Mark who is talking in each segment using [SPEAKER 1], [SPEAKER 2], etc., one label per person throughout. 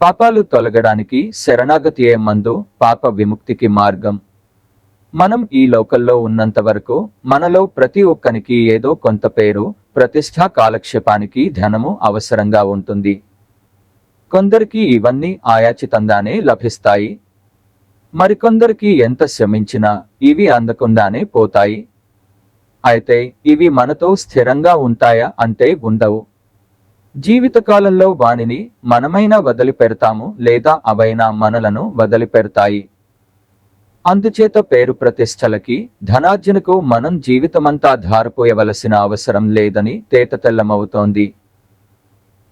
[SPEAKER 1] పాపాలు తొలగడానికి శరణాగతియే మందు పాప విముక్తికి మార్గం. మనం ఈ లోకల్లో ఉన్నంత వరకు మనలో ప్రతి ఒక్కనికి ఏదో కొంత పేరు ప్రతిష్టా కాలక్షేపానికి ధనము అవసరంగా ఉంటుంది. కొందరికి ఇవన్నీ ఆయాచితంగానే లభిస్తాయి. మరికొందరికి ఎంత శ్రమించినా ఇవి అందకుండానే పోతాయి. అయితే ఇవి మనతో స్థిరంగా ఉంటాయా అంటే ఉండవు. జీవితకాలంలో వానిని మనమైనా వదిలిపెడతాము లేదా అవైనా మనలను వదిలిపెడతాయి. అందుచేత పేరు ప్రతిష్టలకి ధనార్జనకు మనం జీవితమంతా ధారపోయవలసిన అవసరం లేదని తేటతెల్లమవుతోంది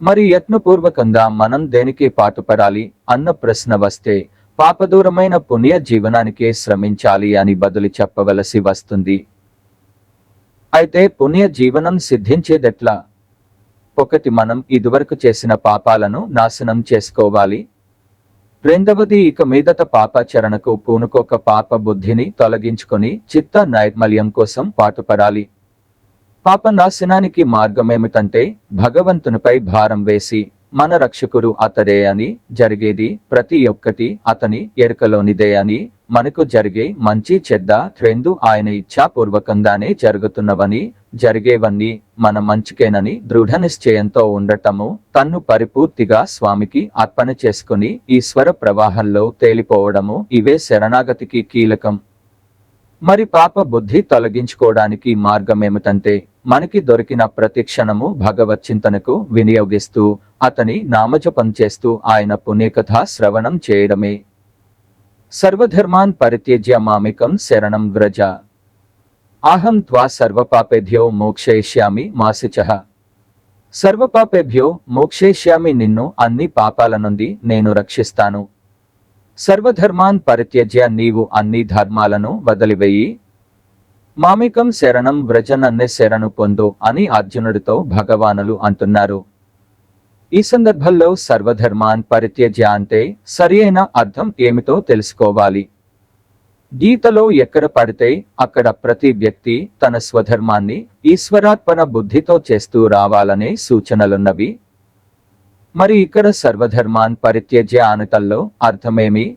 [SPEAKER 1] మరి యత్నపూర్వకంగా మనం దేనికి పాటుపడాలి అన్న ప్రశ్న వస్తే పాపదూరమైన పుణ్య జీవనానికే శ్రమించాలి అని బదులు చెప్పవలసి వస్తుంది. అయితే పుణ్య జీవనం సిద్ధించేదెట్లా? ఒకటి మనం ఇదివరకు చేసిన పాపాలను నాశనం చేసుకోవాలి. రెండవది ఇక మీదట పాపాచరణకు పూనుకోక పాప బుద్ధిని తొలగించుకొని చిత్త నైర్మల్యం కోసం పాటుపడాలి. పాప నాశనానికి మార్గమేమిటంటే భగవంతునిపై భారం వేసి మన రక్షకుడు అతడే అని జరిగేది ప్రతి ఒక్కటి అతని ఎరుకలోనిదే అని మనకు జరిగే మంచి చెడ్డ రెండు ఆయన ఇచ్ఛాపూర్వకంగానే జరుగుతున్నవని జరిగేవన్నీ మన మంచికేనని దృఢ నిశ్చయంతో ఉండటము తన్ను పరిపూర్తిగా స్వామికి అర్పణ చేసుకుని ఈశ్వర ప్రవాహంలో తేలిపోవడము ఇవే శరణాగతికి కీలకం. మరి పాప బుద్ధి తొలగించుకోవడానికి మార్గం ఏమిటంటే మనకి దొరికిన ప్రతి క్షణము భగవత్ చింతనకు వినియోగిస్తూ అతని నామజపం చేస్తూ ఆయన పుణ్యకథ శ్రవణం చేయడమే. సర్వధర్మాన్ పరిత్యజ్య మామికం శరణం వ్రజ. అహం త్వా సర్వపాపేభ్యో మోక్షయిష్యామి మాసిచ. సర్వపాపేభ్యో మోక్షయిష్యామి నిన్ను అన్ని పాపాల నుండి నేను రక్షిస్తాను. సర్వధర్మాన్ పరిత్యజ్య నీవు అన్ని ధర్మాలను వదిలివేయి. మామికం శరణం వ్రజనన్నే శరణు పొందు అని అర్జునుడితో భగవానులు అంటున్నారు. ఈ సందర్భంలో సర్వధర్మాన్ పరిత్యజ్య అంటే సరి అయిన అర్థం ఏమిటో తెలుసుకోవాలి. గీతలో ఎక్కడ పడితే అక్కడ ప్రతి వ్యక్తి తన స్వధర్మాన్ని ఈశ్వరాత్మన బుద్ధితో చేస్తూ రావాలనే సూచనలున్నవి. మరి ఇక్కడ సర్వధర్మాన్ పరిత్యజ్య అనటల్లో అర్థమేమి?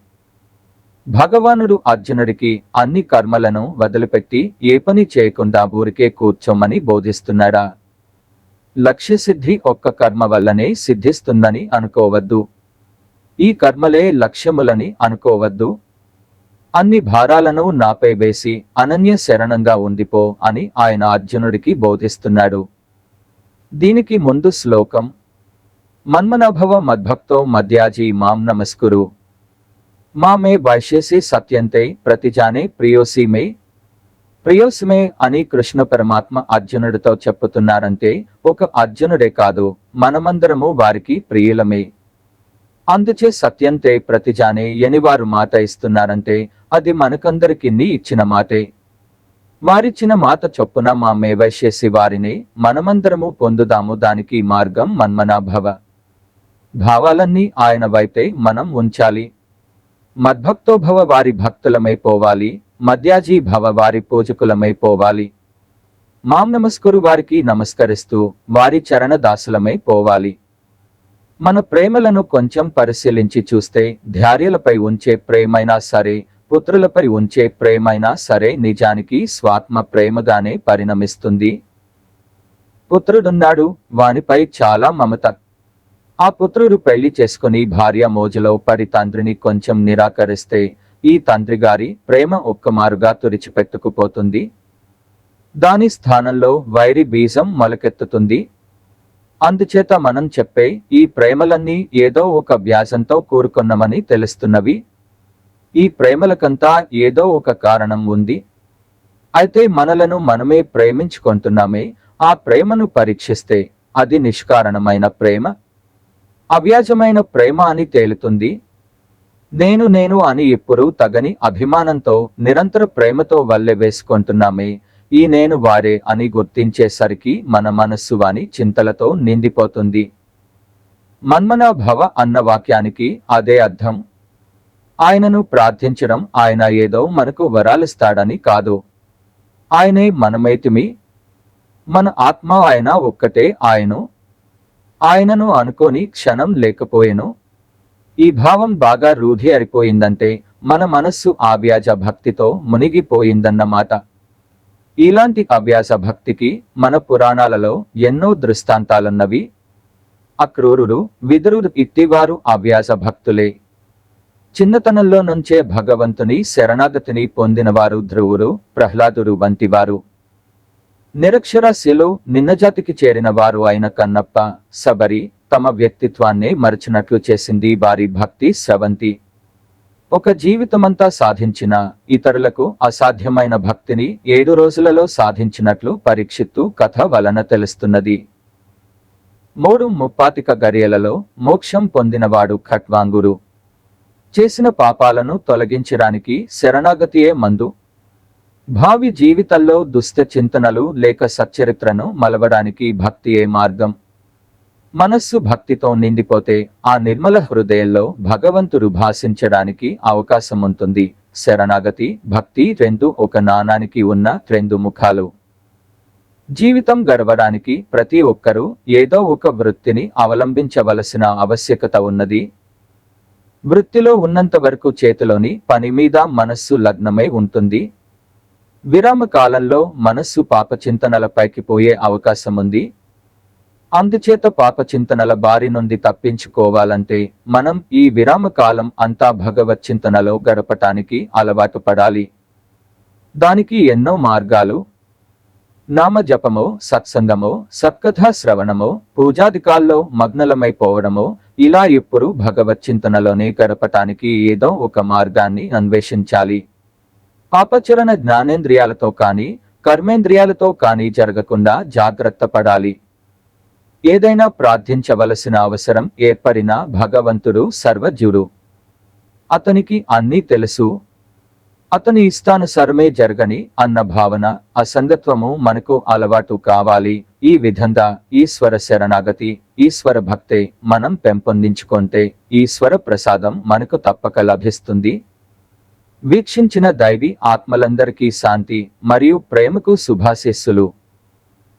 [SPEAKER 1] భగవానుడు అర్జునుడికి అన్ని కర్మలను వదిలిపెట్టి ఏ పని చేయకుండా ఊరికే కూర్చోమని బోధిస్తున్నాడా? లక్ష్య సిద్ధి ఒక్క కర్మ వల్లనే సిద్ధిస్తుందని అనుకోవద్దు. ఈ కర్మలే లక్ష్యములని అనుకోవద్దు. అన్ని భారాలను నాపై వేసి అనన్య శరణంగా ఉండిపో అని ఆయన అర్జునుడికి బోధిస్తున్నాడు. దీనికి ముందు శ్లోకం మన్మనభవ మద్భక్తో మధ్యాజీ మాం నమస్కురు. మా మే వైశ్యసి సత్యంతే ప్రతిజానే ప్రియోసి మే ప్రియోసిమే అని కృష్ణ పరమాత్మ అర్జునుడితో చెప్పుతున్నారంటే ఒక అర్జునుడే కాదు మనమందరము వారికి ప్రియులమే. అందుచే సత్యంతే ప్రతిజానే ఎనివారు మాట ఇస్తున్నారంటే అది మనకందరికి ఇచ్చిన మాటే వారిచ్చిన మాట చొప్పున మా మేవైశేసి వారిని మనమందరము పొందుదాము దానికి మార్గం మన్మనాభవ. భావాలన్నీ ఆయన వైపే మనం ఉంచాలి. మద్భక్తోభవ వారి భక్తులమై పోవాలి. మధ్యాజీ భవ వారి పూజకులమైపోవాలి మాం నమస్కరు వారికి నమస్కరిస్తూ వారి చరణ దాసులమై పోవాలి. మన ప్రేమలను కొంచెం పరిశీలించి చూస్తే ధ్యార్యలపై ఉంచే ప్రేమైనా సరే పుత్రులపై ఉంచే ప్రేమైనా సరే నిజానికి స్వాత్మ ప్రేమగానే పరిణమిస్తుంది. పుత్రుడున్నాడు వానిపై చాలా మమత. ఆ పుత్రుడు పెళ్ళి చేసుకుని భార్య మోజులో పరి తండ్రిని కొంచెం నిరాకరిస్తే ఈ తండ్రి గారి ప్రేమ ఒక్కమారుగా తుడిచిపెట్టుకుపోతుంది. దాని స్థానంలో వైరి బీజం మొలకెత్తుతుంది. అందుచేత మనం చెప్పే ఈ ప్రేమలన్నీ ఏదో ఒక వ్యాసంతో కూరుకున్నమని తెలుస్తున్నవి. ఈ ప్రేమలకంతా ఏదో ఒక కారణం ఉంది. అయితే మనలను మనమే ప్రేమించుకుంటున్నామే. ఆ ప్రేమను పరీక్షిస్తే అది నిష్కారణమైన ప్రేమ. అవ్యాజమైన ప్రేమ అని తేలుతుంది. నేను నేను అని ఎప్పుడు తగని అభిమానంతో నిరంతర ప్రేమతో వల్లె వేసుకుంటున్నామే. ఈ నేను వారే అని గుర్తించేసరికి మన మనస్సు వాని చింతలతో నిండిపోతుంది. మన్మనాభవ అన్న వాక్యానికి అదే అర్థం. ఆయనను ప్రార్థించడం ఆయన ఏదో మనకు వరాలిస్తాడని కాదు. ఆయనే మనమైతిమి. మన ఆత్మ ఆయన ఒక్కటే ఆయను. ఆయనను అనుకోని క్షణం లేకపోయేను. ఈ భావం బాగా రూఢి అయిపోయిందంటే మన మనస్సు ఆవ్యాజ భక్తితో మునిగిపోయిందన్నమాట ఇలాంటి అవ్యాస భక్తికి మన పురాణాలలో ఎన్నో దృష్టాంతాలున్నవి. అక్రూరుడు విదురుడు ఇట్టివారు అవ్యాస భక్తులే. చిన్నతనంలో నుంచే భగవంతుని శరణాగతిని పొందినవారు ధ్రువుడు ప్రహ్లాదుడు వంటివారు. నిరక్షరాస్యులు నిన్నజాతికి చేరిన వారు అయిన కన్నప్ప సబరి తమ వ్యక్తిత్వాన్నే మరచినట్లు చేసింది వారి భక్తి స్రవంతి. ఒక జీవితమంతా సాధించిన ఇతరులకు అసాధ్యమైన భక్తిని ఏడు రోజులలో సాధించినట్లు పరీక్షిత్తు కథ వలన తెలుస్తున్నది. మూడు ముప్పాతిక గరియలలో మోక్షం పొందినవాడు ఖట్వాంగురు చేసిన పాపాలను తొలగించడానికి శరణాగతియే మందు. భావి జీవితంలో దుష్ట చింతనలు లేక సచ్చరిత్రను మలవడానికి భక్తియే మార్గం. మనస్సు భక్తితో నిండిపోతే ఆ నిర్మల హృదయంలో భగవంతుడు భాషించడానికి అవకాశం ఉంటుంది శరణాగతి భక్తి రెండు ఒక నాణానికి ఉన్న రెండు ముఖాలు. జీవితం గడవడానికి ప్రతి ఒక్కరూ ఏదో ఒక వృత్తిని అవలంబించవలసిన ఆవశ్యకత ఉన్నది. వృత్తిలో ఉన్నంత వరకు చేతిలోని పని మీద మనస్సు లగ్నమై ఉంటుంది. విరామ కాలంలో మనస్సు పాప చింతనలపైకి పోయే అవకాశం ఉంది అందుచేత పాప చింతనల బారి నుండి తప్పించుకోవాలంటే మనం ఈ విరామ కాలం అంతా భగవత్ చింతనలో గడపటానికి అలవాటు పడాలి. దానికి ఎన్నో మార్గాలు. నామ జపమో సత్సంగమో సత్కథా శ్రవణమో పూజాధికాల్లో మగ్నలమైపోవడమో ఇలా ఇప్పుడు భగవత్ చింతనలోనే గడపటానికి ఏదో ఒక మార్గాన్ని అన్వేషించాలి. పాపచరణ జ్ఞానేంద్రియాలతో కానీ కర్మేంద్రియాలతో కానీ జరగకుండా జాగ్రత్త పడాలి. ఏదైనా ప్రార్థించవలసిన అవసరం ఏర్పడినా భగవంతుడు సర్వజ్ఞుడు. అతనికి అన్నీ తెలుసు. అతని ఇష్టానుసరమే జరగని అన్న భావన అసంగత్వము మనకు అలవాటు కావాలి. ఈ విధంగా ఈశ్వర శరణాగతి ఈశ్వర భక్తే మనం పెంపొందించుకుంటే ఈశ్వర ప్రసాదం మనకు తప్పక లభిస్తుంది. వీక్షించిన దైవి ఆత్మలందరికీ శాంతి మరియు ప్రేమకు శుభాశిస్సులు.